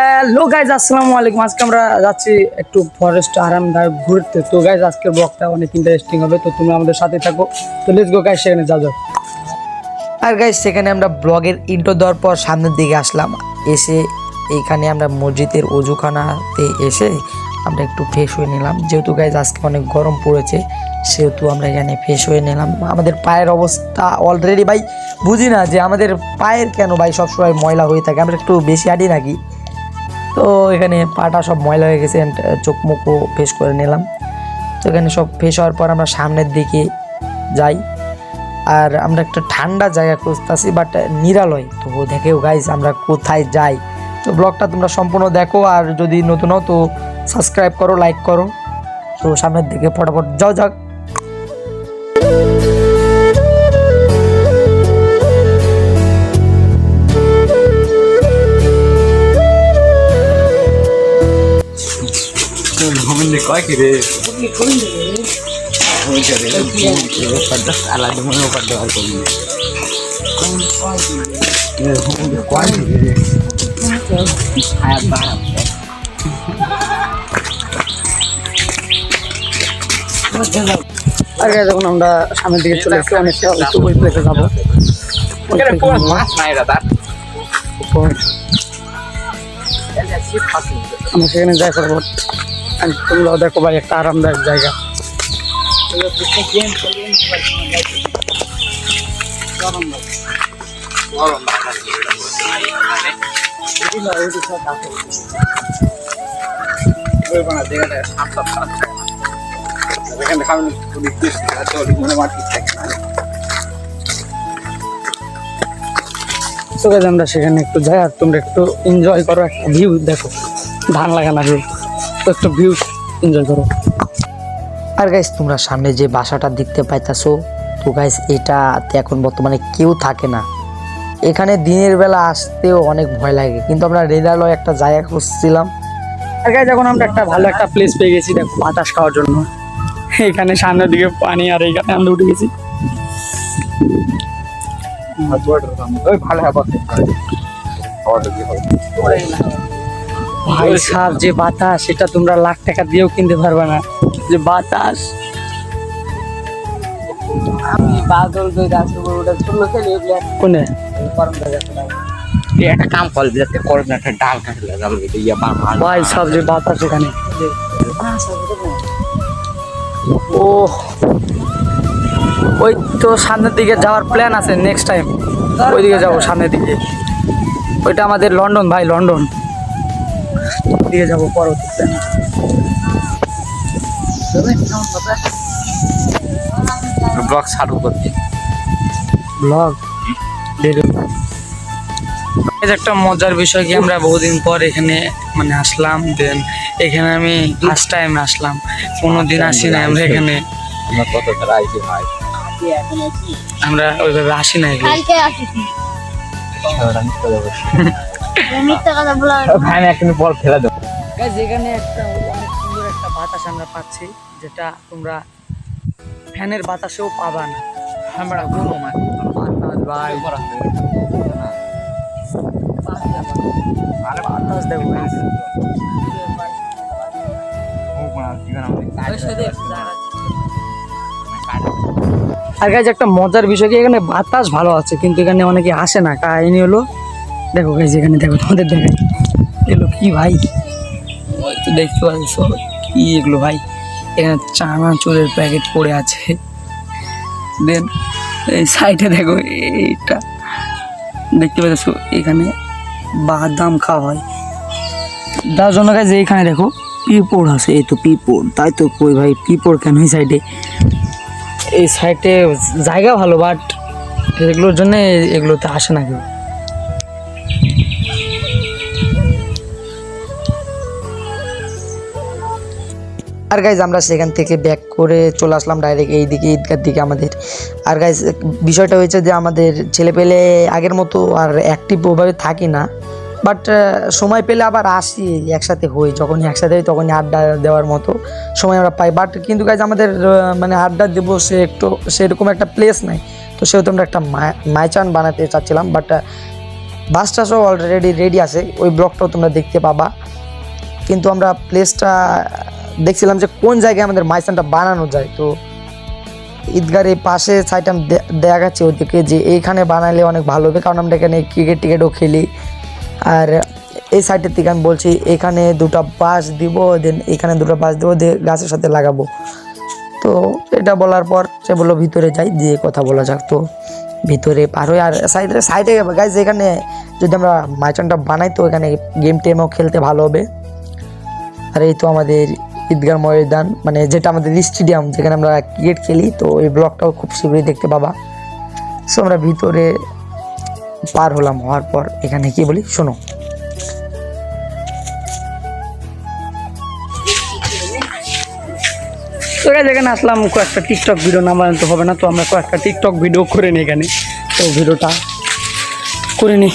Hello guys আসসালামু আলাইকুম। আজকে আমরা যাচ্ছি একটু ফরেস্ট আরামদায়ক ঘুরতে। তো গাইজ আজকের ব্লগটা অনেক ইন্টারেস্টিং হবে। তো তুমি আমাদের সাথে থাকো। তো লেটস গো গাইজ সেখানে যাও যাও আর গাইজ সেখানে আমরা ব্লগের ইন্টো দেওয়ার পর সামনের দিকে আসলাম। এসে এইখানে আমরা মসজিদের অজুখানাতে এসে আমরা একটু ফ্রেশ হয়ে নিলাম। যেহেতু গাইজ আজকে অনেক গরম পড়েছে, সেহেতু আমরা এখানে ফ্রেশ হয়ে নিলাম। আমাদের পায়ের অবস্থা অলরেডি ভাই, বুঝি না যে আমাদের পায়ের কেন ভাই সবসময় ময়লা হয়ে থাকে। আমরা একটু বেশি হাঁটি নাকি তো এখানে পাটা সব ময়লা হয়ে গেছে চোখ মুখও ফেস করে নিলাম। তো এখানে সব ফেস হওয়ার পর আমরা সামনের দিকে যাই। আর আমরা একটা ঠান্ডা জায়গা খুঁজতেছি বাট নিরালয়। তো দেখেও গাইজ আমরা কোথায় যাই? তো ব্লগটা তোমরা সম্পূর্ণ দেখো, আর যদি নতুন হও তো সাবস্ক্রাইব করো লাইক করো। তো সামনের দিকে ফটাফট যাও যাক। কয় কি রে আলাদা মনে ওপর দেওয়ার করবি কয় কি রে আর এখন আমরা সামনের দিকে চলে এসেছি অনেকটা একটু ওই প্লেসে যাব আমরা সেখানে যাই করব তোমরাও দেখো ভাই, একটা আরামদায়ক জায়গা। আমরা সেখানে একটু যাই আর তোমরা একটু এনজয় করো, একটা ভিউ দেখো। ধান লাগানো ভিউ একটু ভিউ এনজয় করো। আর গাইস তোমরা সামনে যে বাসাটা দেখতে পাইতাছো তো গাইস এটাতে এখন বর্তমানে কেউ থাকে না। এখানে দিনের বেলা আসতেও অনেক ভয় লাগে কিন্তু আমরা রেদালয় একটা জায়গা খুঁজছিলাম। আর গাইস এখন আমরা একটা ভালো একটা প্লেস পেয়ে গেছি দেখো বাতাস খাওয়ার জন্য। এখানে সামনের দিকে পানি আর এইখানে আমরা উঠে গেছি। ভালো হবে ভাই সাহেব যে বাতাস সেটা তোমরা লাখ টাকা দিয়েও কিনতে পারবে না। যে বাতাস। আমি বাদল দই রাস্তা ওটা চলল খেলে কোনে? একটা কাম কল যাতে করবে একটা ডাল এটা ইয়া ভাই যে বাতাস এখানে। ও ওই তো সামনের দিকে যাওয়ার প্ল্যান আছে নেক্সট টাইম ওইদিকে যাব সামনের দিকে। ওইটা আমাদের লন্ডন ভাই লন্ডন। দিকে যাব পরবর্তী প্ল্যান ব্লগ? চালু করতে ব্লগ একটা মজার বিষয় কি আমরা বহুদিন পর এখানে মানে আসলাম দেন এখানে আমি ফার্স্ট টাইম আসলাম। কোনোদিন আসি না আমরা এখানে। আমরা কত তারা আইছি ভাই আমরা ওইভাবে আসি না এখানে। মিথ্যা কথা বলা ভাই আমি একটা বল খেলা দেবো। Guys, এখানে একটা অনেক সুন্দর একটা বাতাস আমরা পাচ্ছি যেটা তোমরা ফ্যানের বাতাসেও পাবা না। আমরা মানে বাতাস আর গাইজ একটা মজার বিষয় কি এখানে বাতাস ভালো আছে কিন্তু এখানে অনেকে আসে না। কাহিনী হলো দেখো গাইজ এখানে দেখো তোমাদের দেখে এগুলো কি ভাই? ওই তো দেখতে পাচ্ছ কি এগুলো ভাই? এখানে চানাচুরের প্যাকেট পড়ে আছে। দেন এই সাইডে দেখো এইটা। দেখতে পাচ্ছ এখানে বাদাম খাওয়া হয়। তার জন্য গাইজ এইখানে দেখো পিপড় আছে। এই তো পিপড় তাই তো কই ভাই পিপড় কেন এই সাইডে এই সাইডে জায়গা ভালো বাট এগুলোর জন্য এগুলোতে আসে না কেউ। আর গাইজ আমরা সেখান থেকে ব্যাক করে চলে আসলাম ডাইরেক্ট এই দিকে ঈদগার দিকে আমাদের। আর গাইজ বিষয়টা হয়েছে যে আমাদের ছেলে পেলে আগের মতো আর অ্যাক্টিভ ওভাবে থাকি না। বাট সময় পেলে আবার আসি, একসাথে হই, যখনই একসাথে হই তখনই আড্ডা দেওয়ার মতো সময় আমরা পাই। বাট কিন্তু গাইজ আমাদের মানে আড্ডা দেবো সে একটু, সেরকম একটা প্লেস নাই। তো সেহেতু আমরা একটা মাই- মাইচান বানাতে চাচ্ছিলাম। বাট বাসটা সব অলরেডি রেডি আছে। ওই ব্লগটাও তোমরা দেখতে পাবা। কিন্তু আমরা প্লেসটা দেখছিলাম যে কোন জায়গায় আমাদের মাইসানটা বানানো যায়, তো ঈদগার এই পাশে সাইড আমি দেখাচ্ছি ওদেরকে যে এইখানে বানালে অনেক ভালো হবে, কারণ আমরা এখানে ক্রিকেট টিকেটও খেলি। আর এই সাইডের থেকে আমি বলছি, এখানে দুটো বাস দিব দেন এখানে দুটো বাস দেবো, দিয়ে গাছের সাথে লাগাবো। তো এটা বলার পর সে বলল, ভিতরে যাই, দিয়ে কথা বলা যাক। তো ভিতরে পার হয়ে আর সাইডে সাইডে গাইজ এখানে যদি আমরা মাইচনটা বানাই, তো এখানে গেম টেমও খেলতে ভালো হবে। আর এই তো আমাদের ঈদগাহ ময়দান মানে যেটা আমাদের স্টেডিয়াম যেখানে আমরা ক্রিকেট খেলি, তো এই ব্লগটাও খুব শীঘ্রই দেখতে পাবা। সো আমরা ভিতরে পার হলাম হওয়ার পর, এখানে কি বলি, শোনো। তো এখানে আসলাম, কয়েকটা টিকটক ভিডিও না বানাতে হবে না, তো আমরা কয়েকটা টিকটক ভিডিও করে নিই এখানে। তো ভিডিওটা করে নিই।